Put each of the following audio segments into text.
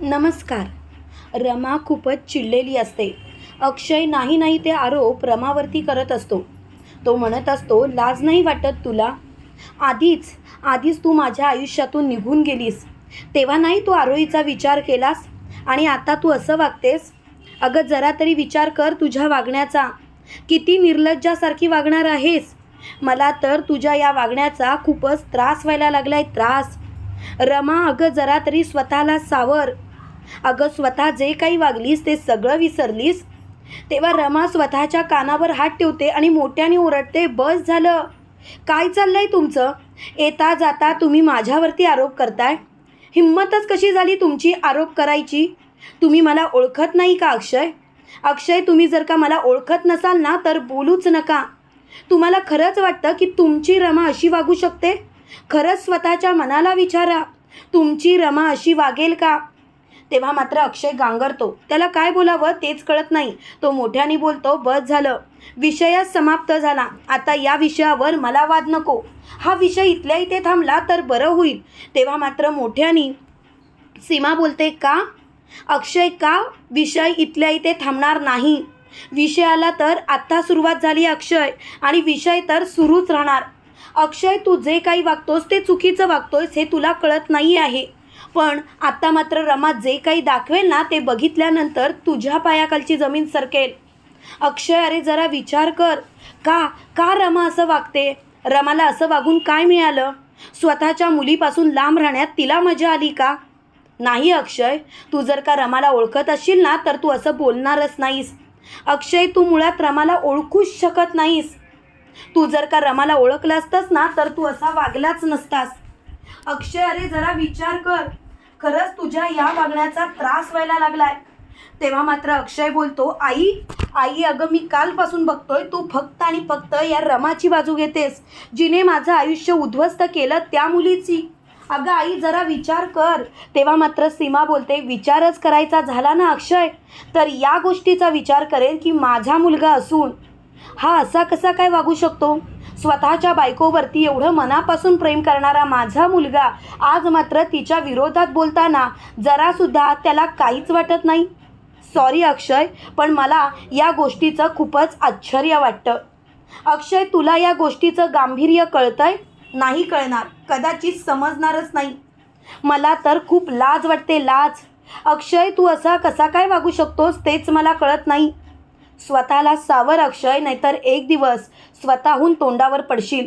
नमस्कार. रमा खूपच चिडलेली असते. अक्षय नाही नाही ते आरोप रमावरती करत असतो. तो म्हणत असतो लाज नाही वाटत तुला? आधीच आधीच तू माझ्या आयुष्यातून निघून गेलीस. तेव्हा नाही तू आरोहीचा विचार केलास? आणि आता तू असं वागतेस? अगं जरा तरी विचार कर तुझ्या वागण्याचा. किती निर्लज्जासारखी वागणार आहेस? मला तर तुझ्या या वागण्याचा खूपच त्रास व्हायला लागलाय त्रास. रमा अगं जरा तरी स्वतःला सावर. अगं स्वतः जे काही वागलीस ते सगळं विसरलीस. तेव्हा रमा स्वतःच्या कानावर हात ठेवते आणि मोठ्याने ओरडते बस झालं. काय चाललंय तुमचं? येता जाता तुम्ही माझ्यावरती आरोप करताय? हिंमतच कशी झाली तुमची आरोप करायची? तुम्ही मला ओळखत नाही का अक्षय? अक्षय तुम्ही जर का मला ओळखत नसाल ना तर बोलूच नका. तुम्हाला खरंच वाटतं की तुमची रमा अशी वागू शकते? खरंच स्वतःच्या मनाला विचारा. तुमची रमा अशी वागेल का? तेव्हा मात्र अक्षय गांगरतो. त्याला काय बोलावं तेच कळत नाही. तो मोठ्याने बोलतो बस झालं. विषयच समाप्त झाला. आता या विषयावर मला वाद नको. हा विषय इथल्या इथे थांबला तर बरं होईल. तेव्हा मात्र मोठ्याने सीमा बोलते का? अक्षय का विषय इथल्या इथे थांबणार नाही? विषयाला तर आत्ता सुरुवात झाली अक्षय आणि विषय तर सुरूच राहणार. अक्षय तू जे काही वागतोस ते चुकीचं वागतोयस हे तुला कळत नाही आहे. पण आत्ता मात्र रमा जे काही दाखवेल ना ते बघितल्यानंतर तुझ्या पायाखालची जमीन सरकेल. अक्षय अरे जरा विचार कर. का? का रमा असं वागते? रमाला असं वागून काय मिळालं? स्वतःच्या मुलीपासून लांब राहण्यात तिला मजा आली का? नाही अक्षय तू जर का रमाला ओळखत असशील ना तर तू असं बोलणारच नाहीस. अक्षय तू मुळात रमाला ओळखूच शकत नाहीस. तू जर का रमाला ओळखलं असतास ना तर तू असा वागलाच नसतास. अक्षय अरे जरा विचार कर. खरंच तुझ्या या वागण्याचा त्रास व्हायला लागलाय. तेव्हा मात्र अक्षय बोलतो आई आई अगं मी कालपासून बघतोय तू फक्त आणि फक्त या रमाची बाजू घेतेस जिने माझं आयुष्य उद्ध्वस्त केलं त्या मुलीची. अगं आई जरा विचार कर. तेव्हा मात्र सीमा बोलते विचारच करायचा झाला ना अक्षय? तर या गोष्टीचा विचार करेन की माझा मुलगा असून. हा असा कसा काय वागू शकतो? स्वतःच्या बायकोवरती एवढं मनापासून प्रेम करणारा माझा मुलगा आज मात्र तिच्या विरोधात बोलताना जरासुद्धा त्याला काहीच वाटत नाही. सॉरी अक्षय पण मला या गोष्टीचं खूपच आश्चर्य वाटतं. अक्षय तुला या गोष्टीचं गांभीर्य कळतंय? नाही कळणार. कदाचित समजणारच नाही. मला तर खूप लाज वाटते लाज. अक्षय तू असा कसा काय वागू शकतोस तेच मला कळत नाही. स्वतःला सावर अक्षय नाहीतर एक दिवस स्वतःहून तोंडावर पडशील.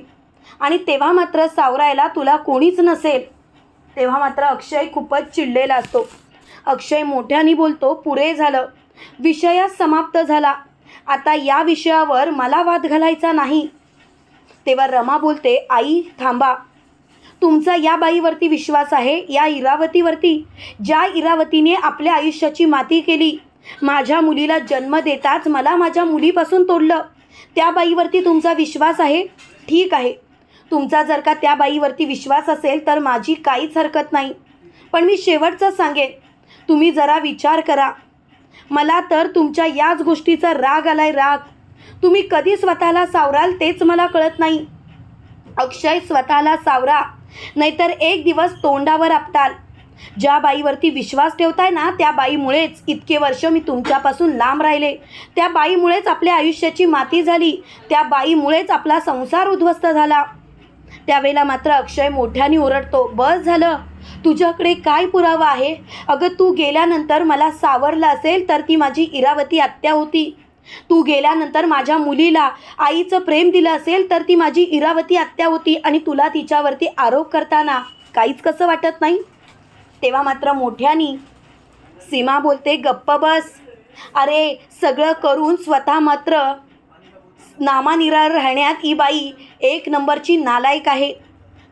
आणि तेव्हा मात्र सावरायला तुला कोणीच नसेल. तेव्हा मात्र अक्षय खूपच चिडलेला असतो. अक्षय मोठ्याने बोलतो पुरे झालं. विषय समाप्त झाला. आता या विषयावर मला वाद घालायचा नाही. तेव्हा रमा बोलते आई थांबा. तुमचा या बाईवरती विश्वास आहे या इरावतीवरती. ज्या इरावतीने आपल्या आयुष्याची माती केली माझ्या मुलीला जन्म देताच मला माझ्या मुलीपासून तोडलं. त्या बाईवरती तुमचा विश्वास आहे? ठीक आहे. तुमचा जर का त्या बाईवरती विश्वास असेल तर माझी काहीच हरकत नाही. पण मी शेवटचं सांगेन. तुम्ही जरा विचार करा. मला तर तुमच्या याच गोष्टीचा राग आलाय राग. तुम्ही कधी स्वतःला सावराल तेच मला कळत नाही. अक्षय स्वतःला सावरा. नाहीतर एक दिवस तोंडावर आपटाल. ज्या बाईवरती विश्वास ठेवताय ना त्या बाईमुळेच इतके वर्ष मी तुमच्यापासून लांब राहिले. त्या बाईमुळेच आपल्या आयुष्याची माती झाली. त्या बाईमुळेच आपला संसार उद्ध्वस्त झाला. त्यावेळेला मात्र अक्षय मोठ्याने ओरडतो बस झालं. तुझ्याकडे काय पुरावा आहे? अगं तू गेल्यानंतर मला सावरलं असेल तर ती माझी इरावती आत्या होती. तू गेल्यानंतर माझ्या मुलीला आईचं प्रेम दिलं असेल तर ती माझी इरावती आत्या होती आणि तुला तिच्यावरती आरोप करताना काहीच कसं वाटत नाही? तेव्हा मात्र मोठ्यानी सीमा बोलते गप्प बस. अरे सगळं करून स्वतः मात्र नामानिरा राहण्यात ही बाई एक नंबरची नालायक आहे.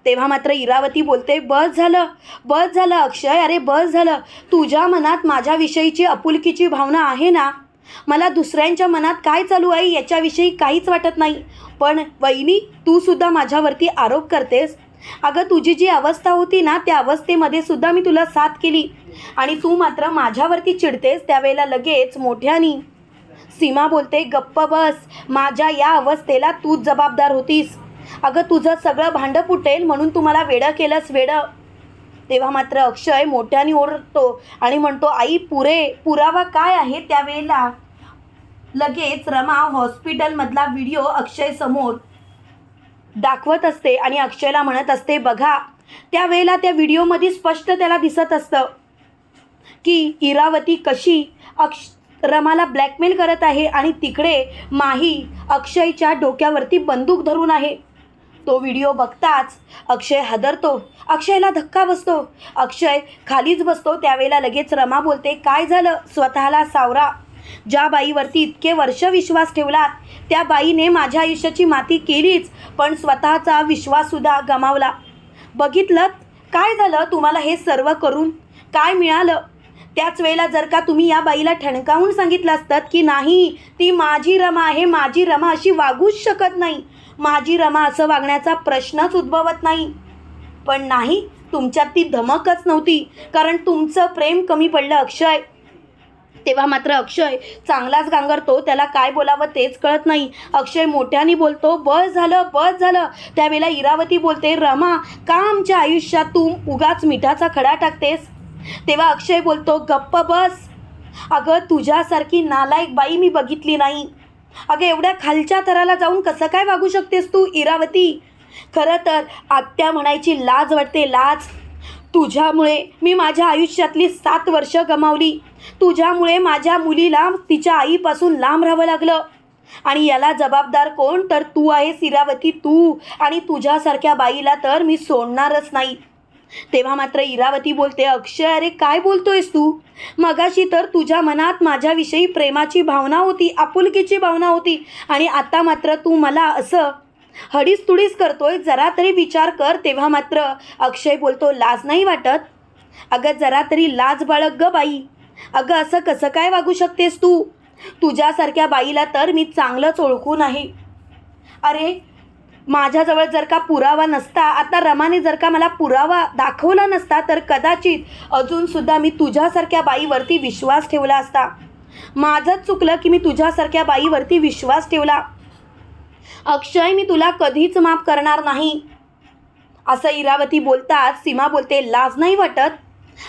तेव्हा मात्र इरावती बोलते बस झालं बस झालं अक्षय अरे बस झालं. तुझ्या मनात माझ्याविषयीची आपुलकीची भावना आहे ना? मला दुसऱ्यांच्या मनात काय चालू आहे याच्याविषयी काहीच वाटत नाही. पण वहिनी तू सुद्धा माझ्यावरती आरोप करतेस. अगं तुझी जी अवस्था होती ना त्या अवस्थेमध्ये सुद्धा मी तुला साथ केली. आणि तू मात्र माझ्यावरती चिडतेस त्यावेळेला लगेच मोठ्यानी. सीमा बोलते गप्प बस माझ्या या अवस्थेला तूच जबाबदार होतीस. अगं तुझं सगळं भांडं फुटेल म्हणून तू मला वेडं केलंस वेडं. तेव्हा मात्र अक्षय मोठ्याने ओरडतो आणि म्हणतो आई पुरे पुरावा काय आहे त्यावेळेला? लगेच रमा हॉस्पिटलमधला व्हिडिओ अक्षय समोर दाखवत असते आणि अक्षयला म्हणत असते बघा. त्यावेळेला त्या व्हिडिओमध्ये स्पष्ट त्याला दिसत असतं की इरावती कशी अक्ष रमाला ब्लॅकमेल करत आहे आणि तिकडे माही अक्षयच्या डोक्यावरती बंदूक धरून आहे. तो व्हिडिओ बघताच अक्षय हादरतो. अक्षयला धक्का बसतो. अक्षय खालीच बसतो. त्यावेळेला लगेच रमा बोलते काय झालं? स्वतःला सावरा. ज्या बाईवरती इतके वर्ष विश्वास ठेवलात त्या बाईने माझ्या आयुष्याची माती केलीच पण स्वतःचा विश्वाससुद्धा गमावला. बघितलं काय झालं तुम्हाला हे सर्व करून? काय मिळालं? त्याच वेळेला जर का तुम्ही या बाईला ठणकावून सांगितलं असतं की नाही ती माझी रमा आहे माझी रमा अशी वागूच शकत नाही. माझी रमा असं वागण्याचा प्रश्नच उद्भवत नाही. पण नाही तुमच्यात ती धमकच नव्हती कारण तुमचं प्रेम कमी पडलं अक्षय. तेव्हा मात्र अक्षय चांगलाच गांगरतो. त्याला काय बोलावं तेच कळत नाही. अक्षय मोठ्याने बोलतो बस झालं बस झालं. त्यावेळेला इरावती बोलते रमा का आमच्या आयुष्यात तू उगाच मिठाचा खडा टाकतेस? तेव्हा अक्षय बोलतो गप्प बस. अगं तुझ्यासारखी नालायक बाई मी बघितली नाही. अगं एवढ्या खालच्या थराला जाऊन कसं काय वागू शकतेस तू इरावती? खरं तर आत्या म्हणायची लाज वाटते लाज. तुझ्यामुळे मी माझ्या आयुष्यातली सात वर्ष गमावली. तुझ्यामुळे माझ्या मुलीला तिच्या आईपासून लांब राहावं लागलं. आणि याला जबाबदार कोण? तर तू आहेस इरावती तू. आणि तुझ्यासारख्या बाईला तर मी सोडणारच नाही. तेव्हा मात्र इरावती बोलते अक्षय अरे काय बोलतोयस तू? मगाशी तर तुझ्या मनात माझ्याविषयी प्रेमाची भावना होती आपुलकीची भावना होती. आणि आता मात्र तू मला असं हडीस तुडीस करतोय जरा तरी विचार कर तेव्हा मात्र अक्षय बोलतो लाज नाही वाटत? अगं जरा तरी लाज बाळग ग बाई. अगं असं कसं काय वागू शकतेस तू? तुझ्यासारख्या बाईला तर मी चांगलंच ओळखून आहे. अरे माझ्याजवळ जर का पुरावा नसता आता रमाने जर का मला पुरावा दाखवला नसता तर कदाचित अजूनसुद्धा मी तुझ्यासारख्या बाईवरती विश्वास ठेवला असता. माझंच चुकलं की मी तुझ्यासारख्या बाईवरती विश्वास ठेवला. अक्षय मी तुला कधीच माफ करणार नाही. असं इरावती बोलताच सीमा बोलते लाज नाही वाटत?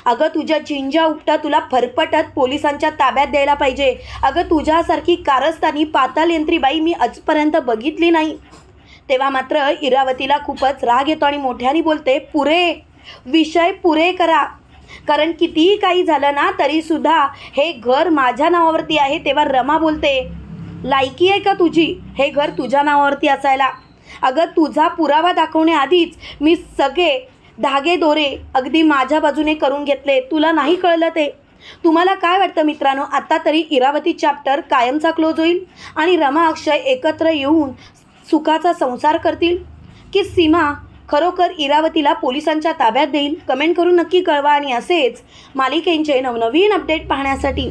अगं तुझ्या झिंजा उपटा तुला फरफटत पोलिसांच्या ताब्यात द्यायला पाहिजे. अगं तुझ्यासारखी कारस्थानी पाताल यंत्री बाई मी आजपर्यंत बघितली नाही. तेव्हा मात्र इरावतीला खूपच राग येतो आणि मोठ्याने बोलते पुरे विषय पुरे करा. कारण कितीही काही झालं ना तरीसुद्धा हे घर माझ्या नावावरती आहे तेव्हा रमा बोलते. लायकी आहे का तुझी? हे घर तुझ्या नावावरती असायला. अगं तुझा पुरावा दाखवण्याआधीच मी सगळे धागे दोरे अगदी माझ्या बाजूने करून घेतले. तुला नाही कळलं ते? तुम्हाला काय वाटतं मित्रांनो? आत्ता तरी इरावती चॅप्टर कायमचा क्लोज होईल आणि रमा अक्षय एकत्र येऊन सुखाचा संसार करतील? की सीमा खरोखर इरावतीला पोलिसांच्या ताब्यात देईल? कमेंट करून नक्की कळवा आणि असेच मालिकेंचे नवनवीन अपडेट पाहण्यासाठी.